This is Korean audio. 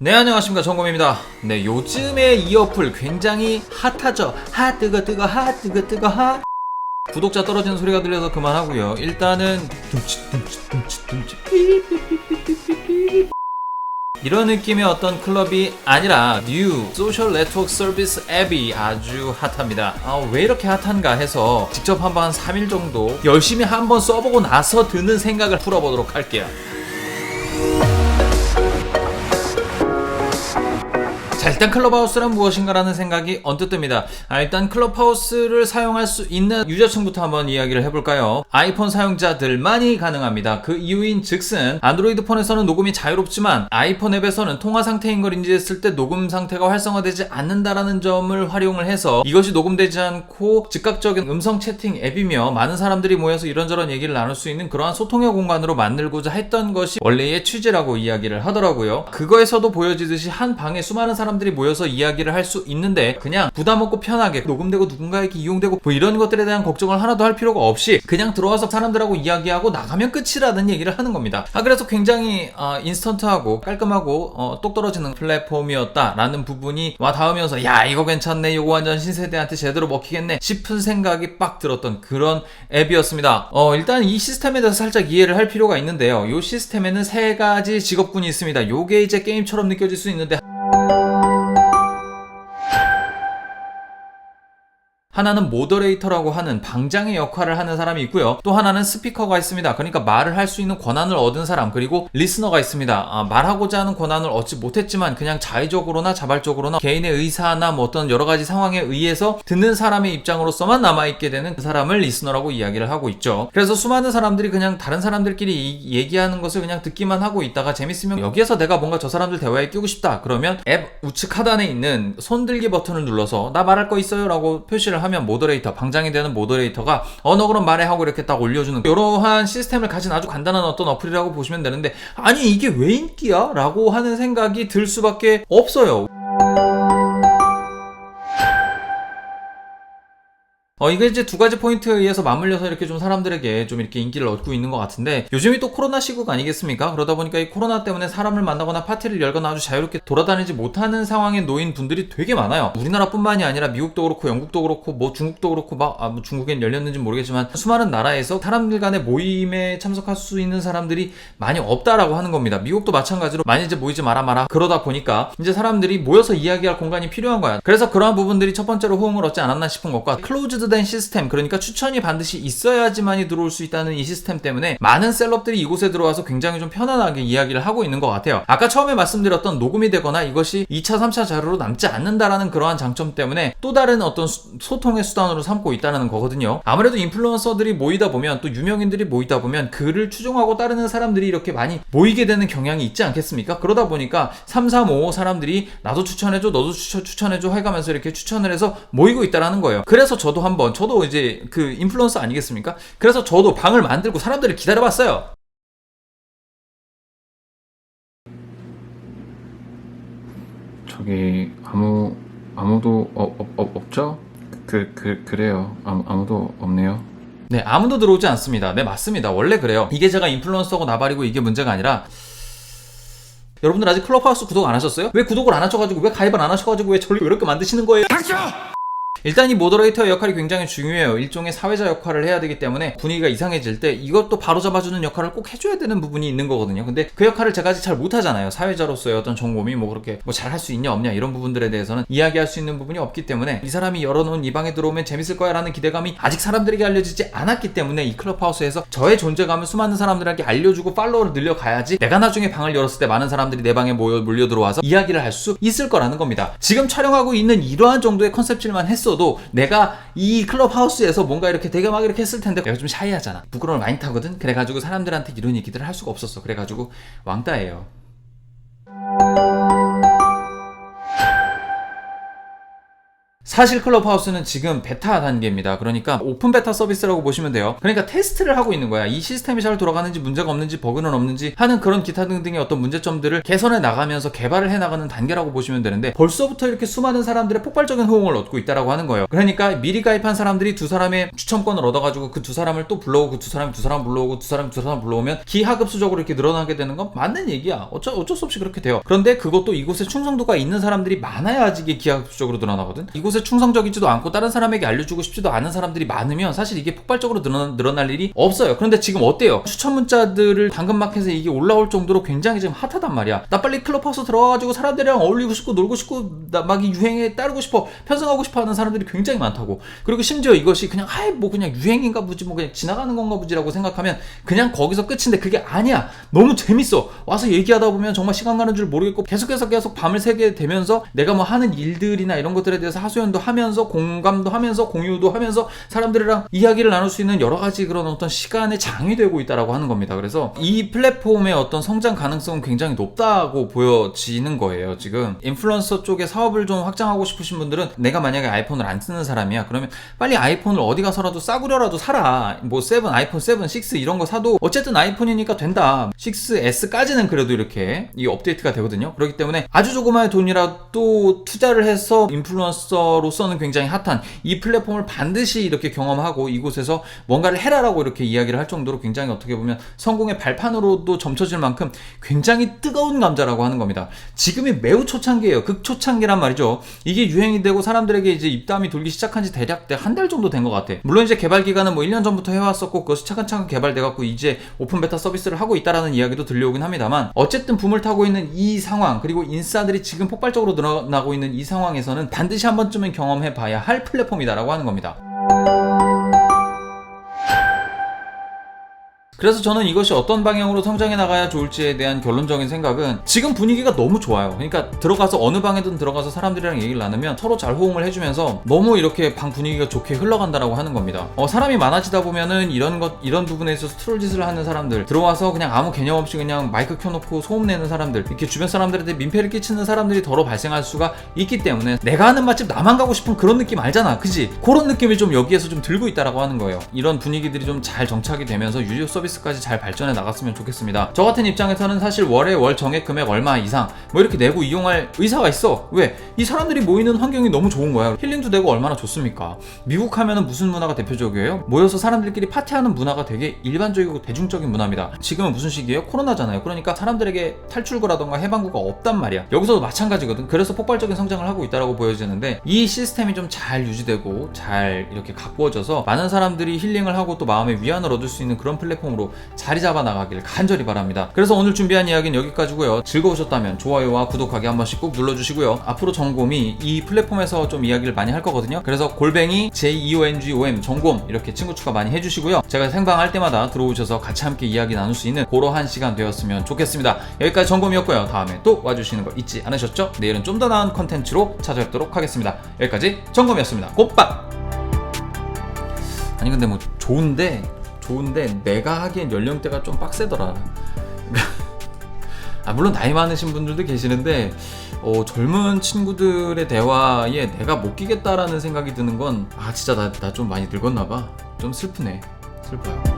네 안녕하십니까. 정검입니다. 네 요즘에 이 어플 굉장히 핫하죠? 핫 뜨거 뜨거 핫 뜨거 뜨거 핫 구독자 떨어지는 소리가 들려서 그만하고요. 일단은 이런 느낌의 어떤 클럽이 아니라 뉴 소셜 네트워크 서비스 앱이 아주 핫합니다. 아, 왜 이렇게 핫한가 해서 직접 한번 한 3일 정도 열심히 한번 써보고 나서 드는 생각을 풀어보도록 할게요. 일단 클럽하우스란 무엇인가라는 생각이 언뜻 듭니다. 아, 일단 클럽하우스를 사용할 수 있는 유저층부터 한번 이야기를 해볼까요? 아이폰 사용자들만이 가능합니다. 그 이유인 즉슨 안드로이드 폰에서는 녹음이 자유롭지만 아이폰 앱에서는 통화 상태인 걸 인지했을 때 녹음 상태가 활성화되지 않는다라는 점을 활용을 해서 이것이 녹음되지 않고 즉각적인 음성 채팅 앱이며 많은 사람들이 모여서 이런저런 얘기를 나눌 수 있는 그러한 소통의 공간으로 만들고자 했던 것이 원래의 취지라고 이야기를 하더라고요. 그거에서도 보여지듯이 한 방에 수많은 사람들이 모여서 이야기를 할 수 있는데 그냥 부담 없고 편하게 녹음되고 누군가에게 이용되고 뭐 이런 것들에 대한 걱정을 하나도 할 필요가 없이 그냥 들어와서 사람들하고 이야기하고 나가면 끝이라는 얘기를 하는 겁니다. 아 그래서 굉장히 어, 인스턴트하고 깔끔하고 어, 똑 떨어지는 플랫폼이었다라는 부분이 와 닿으면서 야 이거 괜찮네 이거 완전 신세대한테 제대로 먹히겠네 싶은 생각이 빡 들었던 그런 앱이었습니다. 어 일단 이 시스템에 대해서 살짝 이해를 할 필요가 있는데요. 이 시스템에는 세 가지 직업군이 있습니다. 요게 이제 게임처럼 느껴질 수 있는데 하나는 모더레이터라고 하는 방장의 역할을 하는 사람이 있고요. 또 하나는 스피커가 있습니다. 그러니까 말을 할 수 있는 권한을 얻은 사람 그리고 리스너가 있습니다. 아, 말하고자 하는 권한을 얻지 못했지만 그냥 자의적으로나 자발적으로나 개인의 의사나 뭐 어떤 여러 가지 상황에 의해서 듣는 사람의 입장으로서만 남아있게 되는 그 사람을 리스너라고 이야기를 하고 있죠. 그래서 수많은 사람들이 그냥 다른 사람들끼리 이- 얘기하는 것을 그냥 듣기만 하고 있다가 재밌으면 여기에서 내가 뭔가 저 사람들 대화에 끼고 싶다 그러면 앱 우측 하단에 있는 손들기 버튼을 눌러서 나 말할 거 있어요 라고 표시를 하면 모더레이터 방장이 되는 모더레이터가 어너 그럼 말해 하고 이렇게 딱 올려주는 이러한 시스템을 가진 아주 간단한 어떤 어플이라고 보시면 되는데 아니 이게 왜 인기야? 라고 하는 생각이 들 수밖에 없어요 어, 이게 이제 두 가지 포인트에 의해서 맞물려서 이렇게 좀 사람들에게 좀 이렇게 인기를 얻고 있는 것 같은데, 요즘이 또 코로나 시국 아니겠습니까? 그러다 보니까 이 코로나 때문에 사람을 만나거나 파티를 열거나 아주 자유롭게 돌아다니지 못하는 상황에 놓인 분들이 되게 많아요. 우리나라뿐만이 아니라 미국도 그렇고, 영국도 그렇고, 뭐 중국도 그렇고, 막, 아, 뭐 중국엔 열렸는지 모르겠지만, 수많은 나라에서 사람들 간의 모임에 참석할 수 있는 사람들이 많이 없다라고 하는 겁니다. 미국도 마찬가지로 많이 이제 모이지 마라 마라. 그러다 보니까, 이제 사람들이 모여서 이야기할 공간이 필요한 거야. 그래서 그러한 부분들이 첫 번째로 호응을 얻지 않았나 싶은 것과, 클로즈드 된 시스템 그러니까 추천이 반드시 있어야지만이 들어올 수 있다는 이 시스템 때문에 많은 셀럽들이 이곳에 들어와서 굉장히 좀 편안하게 이야기를 하고 있는 것 같아요. 아까 처음에 말씀드렸던 녹음이 되거나 이것이 2차, 3차 자료로 남지 않는다라는 그러한 장점 때문에 또 다른 어떤 수- 소통의 수단으로 삼고 있다는 거거든요. 아무래도 인플루언서들이 모이다 보면 또 유명인들이 모이다 보면 그를 추종하고 따르는 사람들이 이렇게 많이 모이게 되는 경향이 있지 않겠습니까? 그러다 보니까 3, 4, 5 사람들이 나도 추천해줘, 너도 추천, 추천해줘 해가면서 이렇게 추천을 해서 모이고 있다라는 거예요. 그래서 저도 한번, 저도 이제 그 인플루언서 아니겠습니까? 그래서 저도 방을 만들고 사람들을 기다려봤어요. 저기 아무 아무도 어, 어, 어, 없죠? 그, 그 그래요. 아무, 아무도 없네요. 네, 아무도 들어오지 않습니다. 네, 맞습니다. 원래 그래요. 이게 제가 인플루언서고 나발이고 이게 문제가 아니라 여러분들 아직 클럽하우스 구독 안 하셨어요? 왜 구독을 안 하셔가지고 왜 가입을 안 하셔가지고 왜 저를 이렇게 만드시는 거예요? 일단 이 모더레이터의 역할이 굉장히 중요해요. 일종의 사회자 역할을 해야 되기 때문에 분위기가 이상해질 때 이것도 바로 잡아주는 역할을 꼭 해줘야 되는 부분이 있는 거거든요. 근데 그 역할을 제가 아직 잘 못하잖아요. 사회자로서의 어떤 전공이 뭐 그렇게 뭐 잘 할 수 있냐 없냐 이런 부분들에 대해서는 이야기할 수 있는 부분이 없기 때문에 이 사람이 열어놓은 이 방에 들어오면 재밌을 거야 라는 기대감이 아직 사람들에게 알려지지 않았기 때문에 이 클럽하우스에서 저의 존재감을 수많은 사람들에게 알려주고 팔로워를 늘려가야지 내가 나중에 방을 열었을 때 많은 사람들이 내 방에 모여 몰려 들어와서 이야기를 할 수 있을 거라는 겁니다. 지금 촬영하고 있는 이러한 정도의 컨셉질만 했어도 내가 이 클럽 하우스에서 뭔가 이렇게 되게 막 이렇게 했을 텐데 내가 좀 샤이하잖아. 부끄러움을 많이 타거든. 그래가지고 사람들한테 이런 얘기들을 할 수가 없었어. 그래가지고 왕따예요. 사실 클럽하우스는 지금 베타 단계입니다. 그러니까 오픈 베타 서비스라고 보시면 돼요. 그러니까 테스트를 하고 있는 거야. 이 시스템이 잘 돌아가는지 문제가 없는지 버그는 없는지 하는 그런 기타 등등의 어떤 문제점들을 개선해 나가면서 개발을 해 나가는 단계라고 보시면 되는데 벌써부터 이렇게 수많은 사람들의 폭발적인 호응을 얻고 있다라고 하는 거예요. 그러니까 미리 가입한 사람들이 두 사람의 추첨권을 얻어가지고 그 두 사람을 또 불러오고 그 두 사람이 두 사람 불러오고 두 사람이 두 사람 불러오면 기하급수적으로 이렇게 늘어나게 되는 건 맞는 얘기야. 어쩔, 어쩔 수 없이 그렇게 돼요. 그런데 그것도 이곳에 충성도가 있는 사람들이 많아야지 이게 기하급수적으로 늘어나거든. 이곳에 충성적이지도 않고 다른 사람에게 알려주고 싶지도 않은 사람들이 많으면 사실 이게 폭발적으로 늘어나, 늘어날 일이 없어요. 그런데 지금 어때요? 추천 문자들을 당근마켓에 이게 올라올 정도로 굉장히 지금 핫하단 말이야. 나 빨리 클럽하우스 들어가가지고 사람들이랑 어울리고 싶고 놀고 싶고 나 막 이 유행에 따르고 싶어 편성하고 싶어 하는 사람들이 굉장히 많다고. 그리고 심지어 이것이 그냥 아이 뭐 그냥 유행인가 보지 뭐 그냥 지나가는 건가 보지라고 생각하면 그냥 거기서 끝인데 그게 아니야. 너무 재밌어. 와서 얘기하다 보면 정말 시간 가는 줄 모르겠고 계속해서 계속 밤을 새게 되면서 내가 뭐 하는 일들이나 이런 것들에 대해서 하소연도 하면서 공감도 하면서 공유도 하면서 사람들이랑 이야기를 나눌 수 있는 여러 가지 그런 어떤 시간의 장이 되고 있다라고 하는 겁니다. 그래서 이 플랫폼의 어떤 성장 가능성은 굉장히 높다고 보여지는 거예요. 지금 인플루언서 쪽에 사업을 좀 확장하고 싶으신 분들은 내가 만약에 아이폰을 안 쓰는 사람이야. 그러면 빨리 아이폰을 어디 가서라도 싸구려라도 사라. 뭐 7, 아이폰 7, 6 이런 거 사도 어쨌든 아이폰이니까 된다. 6S까지는 그래도 이렇게 이 업데이트가 되거든요. 그렇기 때문에 아주 조그마한 돈이라도 투자를 해서 인플루언서 로서는 굉장히 핫한 이 플랫폼을 반드시 이렇게 경험하고 이곳에서 뭔가를 해라라고 이렇게 이야기를 할 정도로 굉장히 어떻게 보면 성공의 발판으로도 점쳐질 만큼 굉장히 뜨거운 감자라고 하는 겁니다. 지금이 매우 초창기예요. 극초창기란 말이죠. 이게 유행이 되고 사람들에게 이제 입담이 돌기 시작한 지 대략 한 달 정도 된 것 같아. 물론 이제 개발 기간은 뭐 1년 전부터 해왔었고 그것이 차근차근 개발돼 갖고 이제 오픈 베타 서비스를 하고 있다라는 이야기도 들려오긴 합니다만 어쨌든 붐을 타고 있는 이 상황 그리고 인싸들이 지금 폭발적으로 늘어나고 있는 이 상황에서는 반드시 한 번쯤은 경험해 봐야 할 플랫폼이다라고 하는 겁니다. 그래서 저는 이것이 어떤 방향으로 성장해 나가야 좋을지에 대한 결론적인 생각은 지금 분위기가 너무 좋아요. 그러니까 들어가서 어느 방에든 들어가서 사람들이랑 얘기를 나누면 서로 잘 호응을 해주면서 너무 이렇게 방 분위기가 좋게 흘러간다라고 하는 겁니다. 어, 사람이 많아지다 보면은 이런 것 이런 부분에 있어서 트롤짓을 하는 사람들 들어와서 그냥 아무 개념 없이 그냥 마이크 켜놓고 소음 내는 사람들 이렇게 주변 사람들한테 민폐를 끼치는 사람들이 더러 발생할 수가 있기 때문에 내가 하는 맛집 나만 가고 싶은 그런 느낌 알잖아, 그지? 그런 느낌이 좀 여기에서 좀 들고 있다라고 하는 거예요. 이런 분위기들이 좀 잘 정착이 되면서 유료 서비스 까지 잘 발전해 나갔으면 좋겠습니다. 저 같은 입장에서는 사실 월에 월 정액 금액 얼마 이상 뭐 이렇게 내고 이용할 의사가 있어. 왜? 이 사람들이 모이는 환경이 너무 좋은 거야. 힐링도 되고 얼마나 좋습니까? 미국 하면은 무슨 문화가 대표적이에요? 모여서 사람들끼리 파티하는 문화가 되게 일반적이고 대중적인 문화입니다. 지금은 무슨 시기예요? 코로나잖아요. 그러니까 사람들에게 탈출구라던가 해방구가 없단 말이야. 여기서도 마찬가지거든. 그래서 폭발적인 성장을 하고 있다라고 보여지는데 이 시스템이 좀 잘 유지되고 잘 이렇게 가꾸어져서 많은 사람들이 힐링을 하고 또 마음의 위안을 얻을 수 있는 그런 플랫폼으로 자리 잡아 나가길 간절히 바랍니다. 그래서 오늘 준비한 이야기는 여기까지고요. 즐거우셨다면 좋아요와 구독하기 한 번씩 꼭 눌러주시고요. 앞으로 정곰이 이 플랫폼에서 좀 이야기를 많이 할 거거든요. 그래서 골뱅이 JEONGOM 정곰 이렇게 친구 추가 많이 해주시고요. 제가 생방할 때마다 들어오셔서 같이 함께 이야기 나눌 수 있는 그러한 시간 되었으면 좋겠습니다. 여기까지 정곰이었고요. 다음에 또 와주시는 거 잊지 않으셨죠? 내일은 좀 더 나은 컨텐츠로 찾아뵙도록 하겠습니다. 여기까지 정곰이었습니다. 꽃밥! 아니 근데 뭐 좋은데 좋은데 내가 하기엔 연령대가 좀 빡세더라. 아 물론 나이 많으신 분들도 계시는데 어, 젊은 친구들의 대화에 내가 못 끼겠다라는 생각이 드는 건 아 진짜 나 나 좀 많이 늙었나 봐. 좀 슬프네. 슬퍼요.